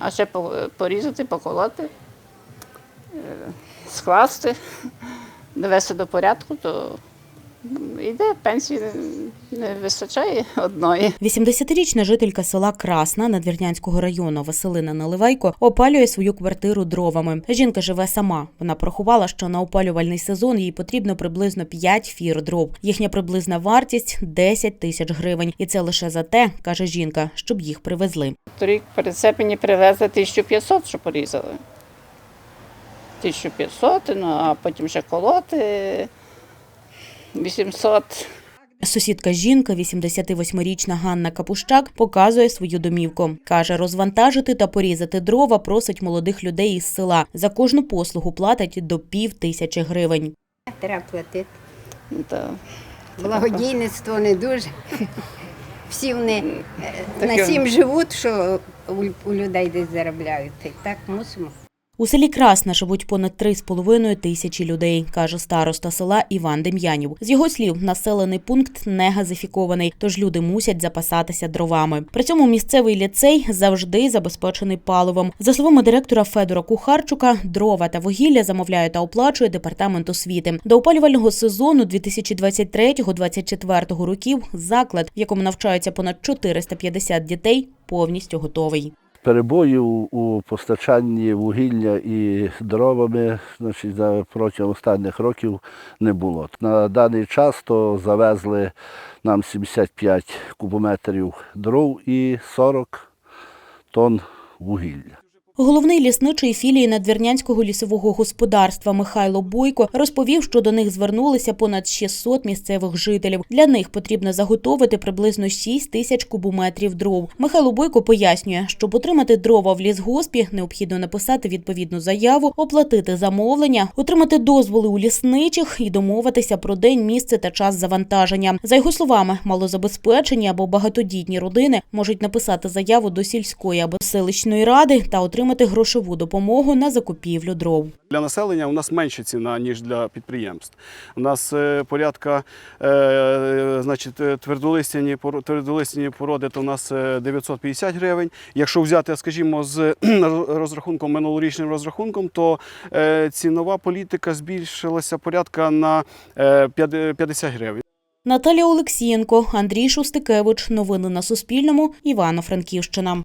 А ще порізати, поколоти, е, скласти, довести до порядку, то йде, пенсії не- вистачає одної. 80-річна жителька села Красна Надвірнянського району Василина Наливайко опалює свою квартиру дровами. Жінка живе сама. Вона порахувала, що на опалювальний сезон їй потрібно приблизно 5 фір дров. Їхня приблизна вартість 10 тисяч гривень. І це лише за те, каже жінка, щоб їх привезли. Торік перед це мені привезли 1500, що порізали. 1500, ну а потім ще колоти 800. Сусідка жінка, 88-річна Ганна Капущак, показує свою домівку. Каже, розвантажити та порізати дрова просить молодих людей із села. За кожну послугу платить до пів тисячі гривень. Треба платити. Ну, то Благодійництво не дуже. Всі вони е, на сім живуть, що у, у людей десь заробляють. Так мусимо. У селі Красна живуть понад 3,5 тисячі людей, каже староста села Іван Дем'янів. З його слів, населений пункт не газифікований, тож люди мусять запасатися дровами. При цьому місцевий ліцей завжди забезпечений паливом. За словами директора Федора Кухарчука, дрова та вугілля замовляє та оплачує департамент освіти. До опалювального сезону 2023-2024 років заклад, в якому навчаються понад 450 дітей, повністю готовий. Перебоїв у постачанні вугілля і дровами значить, протягом останніх років не було. На даний час то завезли нам 75 кубометрів дров і 40 тонн вугілля. Головний лісничий філії Надвірнянського лісового господарства Михайло Бойко розповів, що до них звернулися понад 600 місцевих жителів. Для них потрібно заготовити приблизно 6 тисяч кубометрів дров. Михайло Бойко пояснює, щоб отримати дрова в лісгоспі, необхідно написати відповідну заяву, оплатити замовлення, отримати дозволи у лісничих і домовитися про день, місце та час завантаження. За його словами, малозабезпечені або багатодітні родини можуть написати заяву до сільської або селищної ради та отримати грошову допомогу на закупівлю дров. Для населення у нас менша ціна, ніж для підприємств. У нас е, порядка е, значить, е, твердолистяні, твердолистяні породи, то у нас е, 950 гривень. Якщо взяти, скажімо, з розрахунком, минулорічним розрахунком, то цінова політика збільшилася порядка на е, 50 гривень. Наталія Олексієнко, Андрій Шустикевич. Новини на Суспільному. Івано-Франківщина.